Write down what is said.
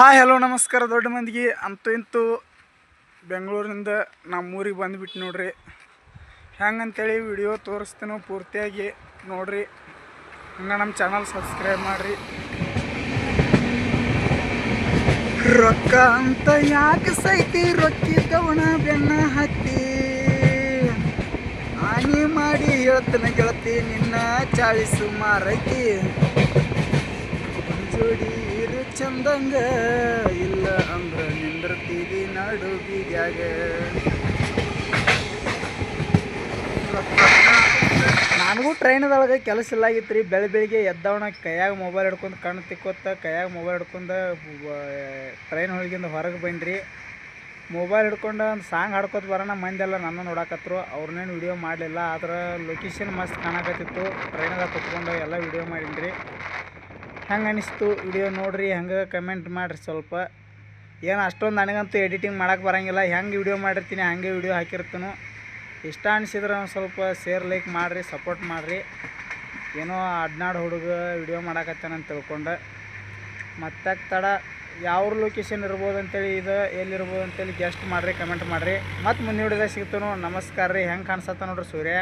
Hi hello ನಮಸ್ಕಾರ, ದೊಡ್ಡ ಮಂದಿಗೆ. ಅಂತೂ ಇಂತೂ ಬೆಂಗಳೂರಿನಿಂದ ನಮ್ಮೂರಿಗೆ ಬಂದುಬಿಟ್ಟು ನೋಡ್ರಿ. ಹೆಂಗಂತೇಳಿ ವಿಡಿಯೋ ತೋರಿಸ್ತೀನೋ ಪೂರ್ತಿಯಾಗಿ ನೋಡ್ರಿ. ಹಂಗೆ ನಮ್ಮ ಚಾನಲ್ ಸಬ್ಸ್ಕ್ರೈಬ್ ಮಾಡಿರಿ. ರೊಕ್ಕ ಅಂತ ಯಾಕೆ ಸೈತಿ ರೊಕ್ಕಿದ್ದವಣ ಬೆನ್ನ ಹತ್ತಿ. ಹಾನಿ ಮಾಡಿ ಹೇಳ್ತನ ಗೆಳತಿ, ನಿನ್ನ ಚಾಳಿಸು ಮಾರೈತಿ. ಜೋಡಿ ಚಂದಂಗ ಇಲ್ಲ ಅಂದ್ರ ನಿಂದಿರ್ತೀವಿ ನಾಡು ಬೀದ್ಯಾಗ ನನಗೂ ಟ್ರೈನದೊಳಗೆ ಕೆಲಸ ಇಲ್ಲ ಆಗಿತ್ತು ರೀ ಬೆಳೆ ಬೆಳಿಗ್ಗೆ ಎದ್ದವಣ ಕೈಯಾಗ ಮೊಬೈಲ್ ಹಿಡ್ಕೊಂಡು ಕಣ್ಣು ತಿಕ್ಕೊತ್ತ ಕೈಯಾಗ ಮೊಬೈಲ್ ಹಿಡ್ಕೊಂಡು ಟ್ರೈನ್ ಹೊಳಗಿಂದ ಹೊರಗೆ ಬಂದ್ರಿ. ಮೊಬೈಲ್ ಹಿಡ್ಕೊಂಡು ಒಂದು ಸಾಂಗ್ ಹಾಡ್ಕೊತ ಬರೋಣ ಮಂದೆಲ್ಲ ನನ್ನ ನೋಡಾಕತ್ರು. ಅವ್ರನ್ನೇನು ವಿಡಿಯೋ ಮಾಡಲಿಲ್ಲ. ಆದ್ರೆ ಲೊಕೇಶನ್ ಮಸ್ತ್ ಕಾಣಕತ್ತಿತ್ತು. ಟ್ರೈನಾಗ ಕುತ್ಕೊಂಡು ಎಲ್ಲ ವಿಡಿಯೋ ಮಾಡೀನಿ ಹೆಂಗೆ ಅನಿಸ್ತು ವಿಡಿಯೋ ನೋಡಿರಿ, ಹೆಂಗೆ ಕಮೆಂಟ್ ಮಾಡಿರಿ ಸ್ವಲ್ಪ. ಏನು ಅಷ್ಟೊಂದು ನನಗಂತೂ ಎಡಿಟಿಂಗ್ ಮಾಡೋಕೆ ಬರೋಂಗಿಲ್ಲ. ಹೆಂಗೆ ವಿಡಿಯೋ ಮಾಡಿರ್ತೀನಿ, ಹಾಗೆ ವಿಡಿಯೋ ಹಾಕಿರ್ತೀನಿ. ಇಷ್ಟ ಅನಿಸಿದ್ರೆ ಒಂದು ಸ್ವಲ್ಪ ಶೇರ್ ಲೈಕ್ ಮಾಡಿರಿ ಸಪೋರ್ಟ್ ಮಾಡಿರಿ. ಏನೋ ಅಡ್ನಾಡು ಹುಡುಗ ವಿಡಿಯೋ ಮಾಡಾಕತ್ತಾನಂತ ತಿಳ್ಕೊಂಡು. ಮತ್ತೆ ತಡ ಯಾವ ಲೊಕೇಶನ್ ಇರ್ಬೋದು ಅಂತೇಳಿ ಇದು ಎಲ್ಲಿರ್ಬೋದು ಅಂತೇಳಿ ಗೆಸ್ಟ್ ಮಾಡಿರಿ ಕಮೆಂಟ್ ಮಾಡಿರಿ. ಮತ್ತು ಮುಂದೆ ವಿಡಿಯೋದಾಗ ಸಿಗ್ತಾನೋ, ನಮಸ್ಕಾರ ರೀ. ಹೆಂಗೆ ಕಾಣಿಸತ್ತ ನೋಡ್ರಿ ಸೂರ್ಯ.